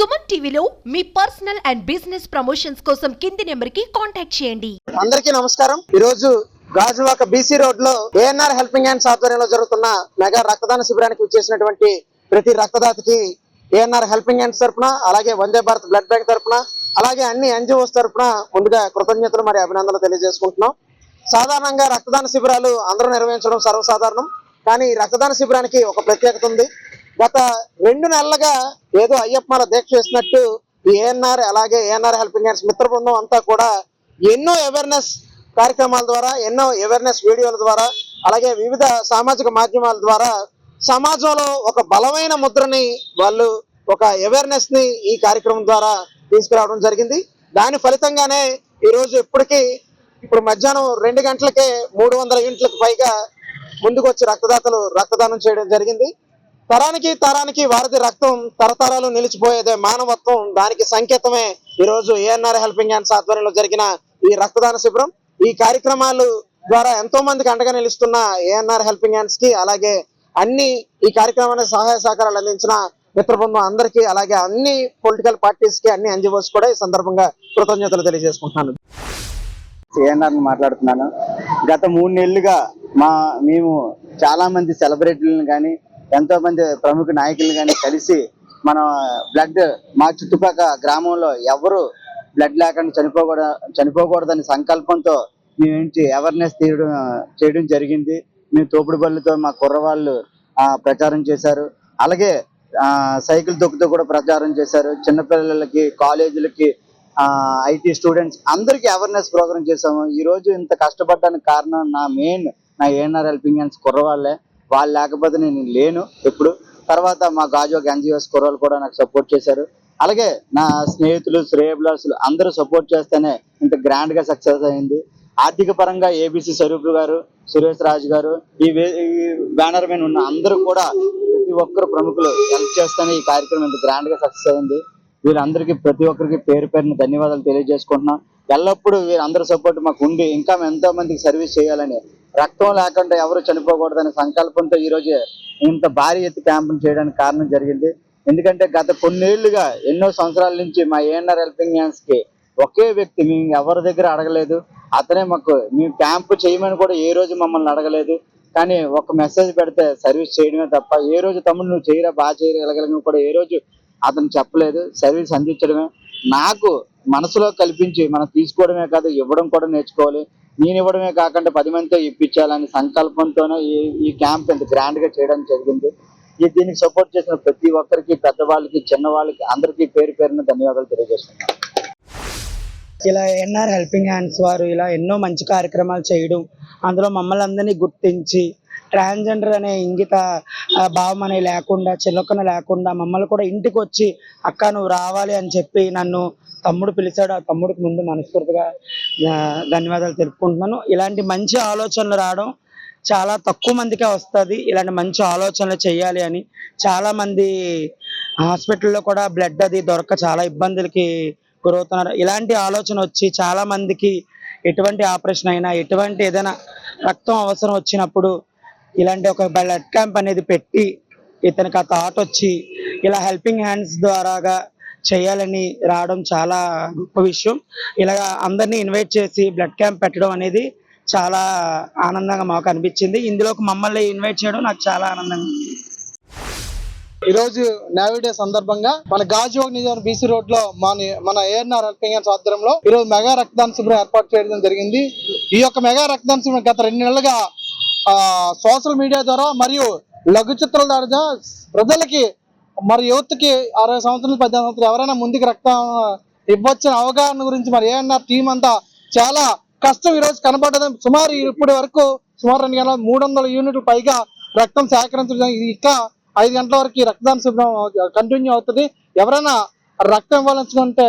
సుమన్ టీవీలో మీ personal and business promotions కోసం కింది నెంబర్కి కాంటాక్ట్ చేయండి. అందరికీ నమస్కారం. ఈ రోజు గాజువాక బీసీ రోడ్లో ఏఎన్ఆర్ హెల్పింగ్ హ్యాండ్స్ ఆధ్వర్యంలో జరుగుతున్న మెగా రక్తదాన శిబిరానికి వచ్చేసినటువంటి ప్రతి రక్తదాతకి ఏఎన్ఆర్ హెల్పింగ్ హ్యాండ్స్ తరపున అలాగే వందే భారత్ బ్లడ్ బ్యాంక్ తరపున అలాగే అన్ని ఎన్జిఓస్ తరపున ముందుగా కృతజ్ఞతలు మరి అభినందనలు తెలియజేసుకుంటున్నాం. సాధారణంగా రక్తదాన శిబిరాలు అందరూ నిర్వహించడం సర్వసాధారణం కానీ రక్తదాన శిబిరానికి ఒక ప్రత్యేకత ఉంది. గత రెండు నెలలుగా ఏదో అయ్యప్పమాల దీక్ష చేసినట్టు ఏఎన్ఆర్ అలాగే ఏఎన్ఆర్ హెల్పింగ్ హ్యాండ్స్ మిత్ర బృందం అంతా కూడా ఎన్నో అవేర్నెస్ కార్యక్రమాల ద్వారా ఎన్నో అవేర్నెస్ వీడియోల ద్వారా అలాగే వివిధ సామాజిక మాధ్యమాల ద్వారా సమాజంలో ఒక బలమైన ముద్రని వాళ్ళు ఒక అవేర్నెస్ని ఈ కార్యక్రమం ద్వారా తీసుకురావడం జరిగింది. దాని ఫలితంగానే ఈ రోజు ఇప్పటికీ ఇప్పుడు మధ్యాహ్నం రెండు గంటలకే మూడు వందల యూనిట్లకు పైగా ముందుకు వచ్చి రక్తదాతలు రక్తదానం చేయడం జరిగింది. తరానికి తరానికి వారధి రక్తం తరతరాలు నిలిచిపోయేదే మానవత్వం. దానికి సంకేతమే ఈ రోజు ఏఎన్ఆర్ హెల్పింగ్ హ్యాండ్స్ ఆధ్వర్యంలో జరిగిన ఈ రక్తదాన శిబిరం. ఈ కార్యక్రమాలు ద్వారా ఎంతో మందికి అండగా నిలుస్తున్న ఏఎన్ఆర్ హెల్పింగ్ హ్యాండ్స్కి అలాగే అన్ని ఈ కార్యక్రమానికి సహాయ సహకారాలు అందించిన మిత్ర బృందం అందరికీ అలాగే అన్ని పొలిటికల్ పార్టీస్కి అన్ని ఎన్జిఓస్ కూడా ఈ సందర్భంగా కృతజ్ఞతలు తెలియజేసుకుంటున్నాను. ఏఎన్ఆర్ మాట్లాడుతున్నాను. గత మూడు నెలలుగా మా మేము చాలా మంది సెలబ్రిటీలను కానీ ఎంతో మంది ప్రముఖ నాయకులు కానీ కలిసి మన బ్లడ్ మా చుట్టుపక్కల గ్రామంలో ఎవరు బ్లడ్ లేకుండా చనిపోకూడదు చనిపోకూడదని సంకల్పంతో మేము అవేర్నెస్ తీయడం చేయడం జరిగింది. మేము తోపుడు బళ్ళతో మా కుర్రవాళ్ళు ప్రచారం చేశారు. అలాగే సైకిల్ తొక్కుతూ కూడా ప్రచారం చేశారు. చిన్నపిల్లలకి కాలేజీలకి ఐటీ స్టూడెంట్స్ అందరికీ అవేర్నెస్ ప్రోగ్రామ్ చేశాము. ఈ రోజు ఇంత కష్టపడడానికి కారణం నా మెయిన్ నా ఏఎన్ఆర్ హెల్పింగ్ హ్యాండ్స్ కుర్రవాళ్ళే. వాళ్ళు లేకపోతే నేను లేను ఎప్పుడు. తర్వాత మా గాజు ఎన్జిఓస్ కుర్రలు కూడా నాకు సపోర్ట్ చేశారు. అలాగే నా స్నేహితులు శ్రేయబ్లర్స్లు అందరూ సపోర్ట్ చేస్తేనే ఇంత గ్రాండ్గా సక్సెస్ అయింది. ఆర్థిక పరంగా ఏబిసి స్వరూప్ గారు సురేష్ రాజు గారు ఈ వే- బ్యానర్ మీద ఉన్న అందరూ కూడా ప్రతి ఒక్కరు ప్రముఖులు హెల్ప్ చేస్తేనే ఈ కార్యక్రమం ఇంత గ్రాండ్గా సక్సెస్ అయింది. వీళ్ళందరికీ ప్రతి ఒక్కరికి పేరు పేరున ధన్యవాదాలు తెలియజేసుకుంటున్నాం. ఎల్లప్పుడూ వీరందరి సపోర్ట్ మాకు ఉండి ఇంకా ఎంతో మందికి సర్వీస్ చేయాలని రక్తం లేకుండా ఎవరు చనిపోకూడదనే సంకల్పంతో ఈరోజు ఇంత భారీ ఎత్తు క్యాంపును చేయడానికి కారణం జరిగింది. ఎందుకంటే గత కొన్నేళ్ళుగా ఎన్నో సంవత్సరాల నుంచి మా ఏఎన్ఆర్ హెల్పింగ్ హ్యాండ్స్కి ఒకే వ్యక్తి మేము ఎవరి దగ్గర అడగలేదు. అతనే మాకు మేము క్యాంపు చేయమని కూడా ఏ రోజు మమ్మల్ని అడగలేదు. కానీ ఒక మెసేజ్ పెడితే సర్వీస్ చేయడమే తప్ప ఏ రోజు తమ్ముడు నువ్వు చేయరా బాగా చేయరా కూడా ఏ రోజు అతను చెప్పలేదు. సర్వీస్ అందించడమే. నాకు మనసులో కల్పించి మనం తీసుకోవడమే కాదు ఇవ్వడం కూడా నేర్చుకోవాలి. నేను ఇవ్వడమే కాకుండా పది మందితో ఇప్పించాలని సంకల్పంతోనే ఈ ఈ క్యాంప్ ఎంత గ్రాండ్గా చేయడం జరిగింది. ఈ దీనికి సపోర్ట్ చేసిన ప్రతి ఒక్కరికి పెద్దవాళ్ళకి చిన్నవాళ్ళకి అందరికీ పేరు పేరున ధన్యవాదాలు తెలియజేస్తున్నాను. ఇలా ఎన్ఆర్ హెల్పింగ్ హ్యాండ్స్ వారు ఇలా ఎన్నో మంచి కార్యక్రమాలు చేయడం అందులో మమ్మల్ని అందరినీ గుర్తించి ట్రాన్స్జెండర్ అనే ఇంగిత భావం అనే లేకుండా చిలకన లేకుండా మమ్మల్ని కూడా ఇంటికి వచ్చి అక్క నువ్వు రావాలి అని చెప్పి నన్ను తమ్ముడు పిలిచాడు ఆ తమ్ముడికి ముందు మనస్ఫూర్తిగా ధన్యవాదాలు తెలుపుకుంటున్నాను. ఇలాంటి మంచి ఆలోచనలు రావడం చాలా తక్కువ మందికే వస్తుంది. ఇలాంటి మంచి ఆలోచనలు చేయాలి అని చాలా మంది హాస్పిటల్లో కూడా బ్లడ్ అది దొరక చాలా ఇబ్బందులకి గురవుతున్నారు. ఇలాంటి ఆలోచన వచ్చి చాలా మందికి ఎటువంటి ఆపరేషన్ అయినా ఎటువంటి ఏదైనా రక్తం అవసరం వచ్చినప్పుడు ఇలాంటి ఒక బ్లడ్ క్యాంప్ అనేది పెట్టి ఇతనికి ఆ థాట్ వచ్చి ఇలా హెల్పింగ్ హ్యాండ్స్ ద్వారాగా చేయాలని రావడం చాలా గొప్ప విషయం. ఇలాగా అందరినీ ఇన్వైట్ చేసి బ్లడ్ క్యాంప్ పెట్టడం అనేది చాలా ఆనందంగా మాకు అనిపించింది. ఇందులోకి మమ్మల్ని ఇన్వైట్ చేయడం నాకు చాలా ఆనందంగా ఉంది. ఈ రోజు సందర్భంగా మన గాజువాక్ నిజాం బీసీ రోడ్లో మన మన ఏఎన్ఆర్ హెల్పింగ్ హ్యాండ్స్ ఆధ్వర్యంలో ఈ రోజు మెగా రక్తదాన శిబిరం ఏర్పాటు చేయడం జరిగింది. ఈ యొక్క మెగా రక్తదాన శిబిరం గత రెండు నెలలుగా సోషల్ మీడియా ద్వారా మరియు లఘు చిత్రాల ద్వారా ప్రజలకి మరి యువత్కి అరవై సంవత్సరాలు పద్దెనిమిది సంవత్సరాలు ఎవరైనా ముందుకు రక్తం ఇవ్వచ్చిన అవగాహన గురించి మరి ఏఎన్ఆర్ టీం అంతా చాలా కష్టం ఈరోజు కనబడ్డది సుమారు ఇప్పటి వరకు సుమారు రెండు గంటల మూడు వందల యూనిట్లు పైగా రక్తం సేకరించడం ఇది ఇంకా ఐదు గంటల వరకు రక్తదాన శిబిరం కంటిన్యూ అవుతుంది. ఎవరైనా రక్తం ఇవ్వాలనుకుంటే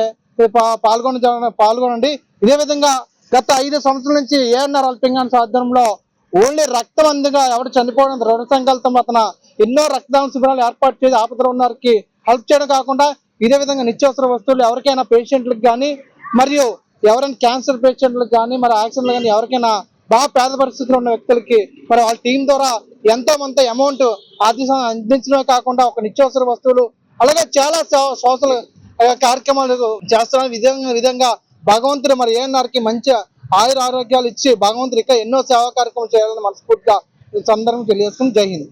పాల్గొన పాల్గొనండి. ఇదే విధంగా గత ఐదు సంవత్సరాల నుంచి ఏఎన్ఆర్ హెల్పింగ్ సాధ్యంలో ఓన్లీ రక్తం అందుగా ఎవరు చనిపోవడం దృఢ సంకల్పం అతను ఎన్నో రక్తదాన శిబిరాలు ఏర్పాటు చేసి ఆపదలో ఉన్నారికి హెల్ప్ చేయడం కాకుండా ఇదే విధంగా నిత్యావసర వస్తువులు ఎవరికైనా పేషెంట్లకు కానీ మరియు ఎవరైనా క్యాన్సర్ పేషెంట్లకు కానీ మరి యాక్సిడెంట్లు కానీ ఎవరికైనా బాగా పేద పరిస్థితుల్లో ఉన్న వ్యక్తులకి మరి వాళ్ళ టీం ద్వారా ఎంతో కొంత అమౌంట్ ఆర్థిక అందించడమే కాకుండా ఒక నిత్యావసర వస్తువులు అలాగే చాలా సోషల్ కార్యక్రమాలు చేస్తున్న విధంగా విధంగా భగవంతుడు మరి ఏఎన్ఆర్కి మంచి ఆయుర ఆరోగ్యాలు ఇచ్చి భగవంతుడు ఇంకా ఎన్నో సేవా కార్యక్రమాలు చేయాలని మనస్ఫూర్తిగా సందర్భం తెలియజేసుకుని జై హింద్.